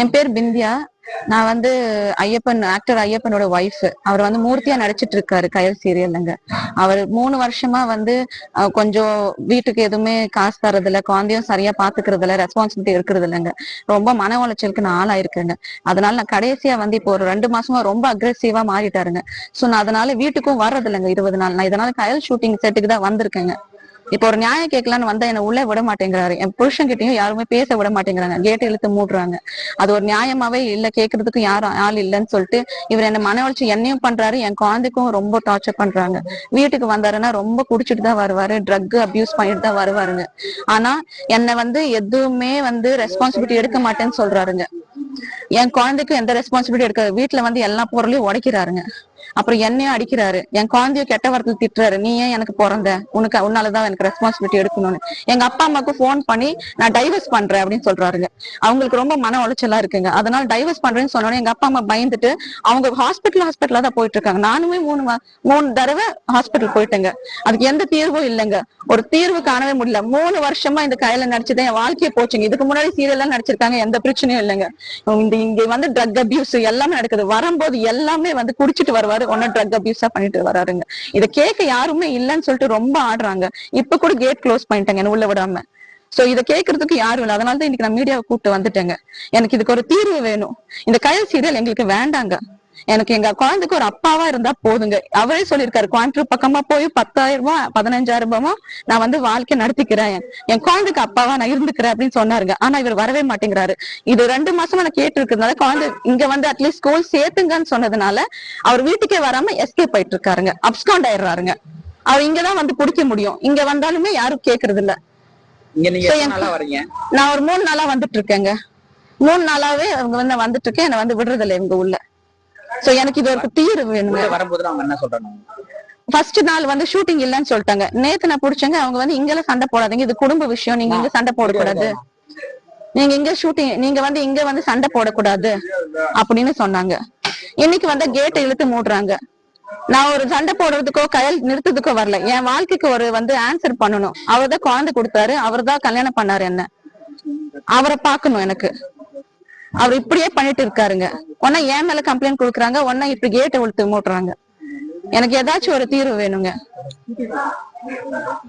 என் பேர் பிந்தியா. நான் வந்து ஐயப்பன் ஆக்டர் ஐயப்பனோட ஒய்ஃப் அவர் வந்து மூர்த்தியா நடிச்சிட்டு இருக்காரு கயல் சீரியல்லங்க அவர் மூணு வருஷமா வந்து கொஞ்சம் வீட்டுக்கு எதுவுமே காசு தரது இல்ல குழந்தையும் சரியா பாத்துக்கிறது இல்ல ரெஸ்பான்சிபிலிட்டி இருக்கிறது இல்லைங்க ரொம்ப மன உளைச்சலுக்கு நான் ஆளாயிருக்கேங்க. அதனால நான் கடைசியா வந்து இப்போ ஒரு ரெண்டு மாசமா ரொம்ப அக்ரெசிவா மாறிட்டாருங்க. சோ நான் அதனால வீட்டுக்கும் வர்றது இல்லைங்க இருபது நாள். நான் இதனால கயல் ஷூட்டிங் செட்டுக்கு தான் வந்திருக்கேங்க. இப்போ ஒரு நியாயம் கேட்கலான்னு வந்தா என்ன உள்ள விட மாட்டேங்கிறாரு. என் புருஷன் கிட்டயும் யாருமே பேச விட மாட்டேங்கிறாங்க. கேட் இழுத்து மூடுறாங்க. அது ஒரு நியாயமாவே இல்ல. கேக்குறதுக்கு யாரும் ஆள் இல்லைன்னு சொல்லிட்டு இவர் என்ன மன வளர்ச்சி என்னையும் பண்றாரு. என் குழந்தைக்கும் ரொம்ப டார்ச்சர் பண்றாங்க. வீட்டுக்கு வந்தாருன்னா ரொம்ப குடிச்சிட்டு தான் வருவாரு. ட்ரக் அபியூஸ் பண்ணிட்டு தான் வருவாருங்க. ஆனா என்னை வந்து எதுவுமே வந்து ரெஸ்பான்சிபிலிட்டி எடுக்க மாட்டேன்னு சொல்றாருங்க. என் குழந்தைக்கும் எந்த ரெஸ்பான்சிபிலிட்டி எடுக்க வீட்டுல வந்து எல்லா பொருளையும் உடைக்கிறாருங்க. அப்புறம் என்னையும் அடிக்கிறாரு. என் குழந்தைய கெட்ட வார்த்தை திட்டுறாரு. நீ ஏன் எனக்கு பிறந்த? உனக்கு உன்னாலதான் எனக்கு ரெஸ்பான்சிபிலிட்டி எடுக்கணும்னு. எங்க அப்பா அம்மாவுக்கு போன் பண்ணி நான் டைவர்ஸ் பண்றேன் அப்படின்னு சொல்றாருங்க. அவங்களுக்கு ரொம்ப மன உளைச்சலா இருக்குங்க. அதனால டைவர்ஸ் பண்றேன்னு சொன்னோன்னே எங்க அப்பா அம்மா பயந்துட்டு அவங்க ஹாஸ்பிட்டல் ஹாஸ்பிட்டலா தான் போயிட்டு இருக்காங்க நானுமே மூணு மூணு தடவை ஹாஸ்பிட்டல் போயிட்டேங்க. அதுக்கு எந்த தீர்வும் இல்லைங்க. ஒரு தீர்வு காணவே முடியல. மூணு வருஷமா இந்த கையில நடிச்சது என் வாழ்க்கையை போச்சுங்க. இதுக்கு முன்னாடி சீரியல்லாம் நடிச்சிருக்காங்க. எந்த பிரச்சனையும் இல்லைங்க. இந்த இங்க வந்து ட்ரக் அபியூஸ் எல்லாமே நடக்குது. வரும்போது எல்லாமே வந்து குடிச்சிட்டு வருவாரு. ஒன்னும் ட்ரக் அபியூஸா பண்ணிட்டு வராருங்க. இதை கேட்க யாருமே இல்லைன்னு சொல்லிட்டு ரொம்ப ஆடுறாங்க. இப்ப கூட கேட் க்ளோஸ் பண்ணிட்டாங்க என்ன உள்ள விடாம. சோ இத கேக்குறதுக்கு யாரும் இல்ல. அதனால தான் இன்னைக்கு நான் மீடியாவை கூப்பிட்டு வந்துட்டேங்க. எனக்கு இதுக்கு ஒரு தீர்வு வேணும். இந்த கயல் சீரியல் எங்களுக்கு வேண்டாங்க. எனக்கு எங்க குழந்தைக்கு ஒரு அப்பாவா இருந்தா போதுங்க. அவரே சொல்லியிருக்காரு குவான்டர் பக்கமா போய் பத்தாயிரம் ரூபாய் பதினஞ்சாயிரம் ரூபாயும் நான் வந்து வாழ்க்கை நடத்திக்கிறேன். என் குழந்தைக்கு அப்பாவா நான் இருந்துக்கிறேன் அப்படின்னு சொன்னாருங்க. ஆனா இவர் வரவே மாட்டேங்கிறாரு. இது ரெண்டு மாசமா நான் கேட்டு இருக்கிறதுனால குழந்தை இங்க வந்து அட்லீஸ்ட் ஸ்கூல் சேர்த்துங்கன்னு சொன்னதுனால அவர் வீட்டுக்கே வராம எஸ்கேப் ஆயிட்டு இருக்காருங்க. அப்ஸ்காண்ட் ஆயிடுறாருங்க. அவர் இங்கதான் வந்து பிடிக்க முடியும். இங்க வந்தாலுமே யாரும் கேக்குறது இல்ல. நான் ஒரு மூணு நாளா வந்துட்டு இருக்கேங்க. மூணு நாளாவே அவங்க வந்து வந்துட்டு இருக்கேன். என்னை வந்து விடுறது இல்லை இவங்க உள்ள. சோ எனக்கு இது ஒரு தீர்வு உள்ள வரும்போது அவங்க என்ன சொல்றாங்க ஃபர்ஸ்ட் நாள் வந்து ஷூட்டிங் இல்லைன்னு சொல்லிட்டாங்க. நேத்து நான் புடிச்சங்க. அவங்க வந்து இங்கெல்லாம் சண்டை போடாதீங்க. இது குடும்ப விஷயம். நீங்க இங்க சண்டை போடக்கூடாது. நீங்க இங்க ஷூட்டிங் நீங்க வந்து இங்க வந்து சண்டை போடக்கூடாது அப்படின்னு சொன்னாங்க. இன்னைக்கு வந்து கேட்டை இழுத்து மூடுறாங்க. நான் ஒரு சண்டை போடுறதுக்கோ கையல் நிறுத்ததுக்கோ வரல. என் வாழ்க்கைக்கு ஒரு வந்து ஆன்சர் பண்ணணும். அவர் தான் குழந்தை கொடுத்தாரு. அவர் தான் கல்யாணம் பண்ணாரு என்ன. அவரை பார்க்கணும் எனக்கு. அவர் இப்படியே பண்ணிட்டு இருக்காருங்க. ஒன்னா என் மேல கம்ப்ளைண்ட் கொடுக்குறாங்க ஒன்னா இப்படி கேட்டை உழுத்து மூட்டுறாங்க. எனக்கு ஏதாச்சும் ஒரு தீர்வு வேணுங்க.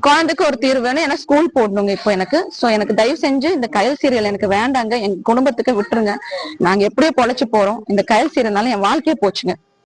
குழந்தைக்கு ஒரு தீர்வு வேணும் ஏன்னா ஸ்கூல் போடணுங்க இப்போ எனக்கு. சோ எனக்கு தயவு செஞ்சு இந்த கயல் சீரியல் எனக்கு வேண்டாங்க. எங்க குடும்பத்துக்கு விட்டுருங்க. நாங்க எப்படியோ பொழைச்சு போறோம். இந்த கயல் சீரியல்னால என் வாழ்க்கையே போச்சுங்க.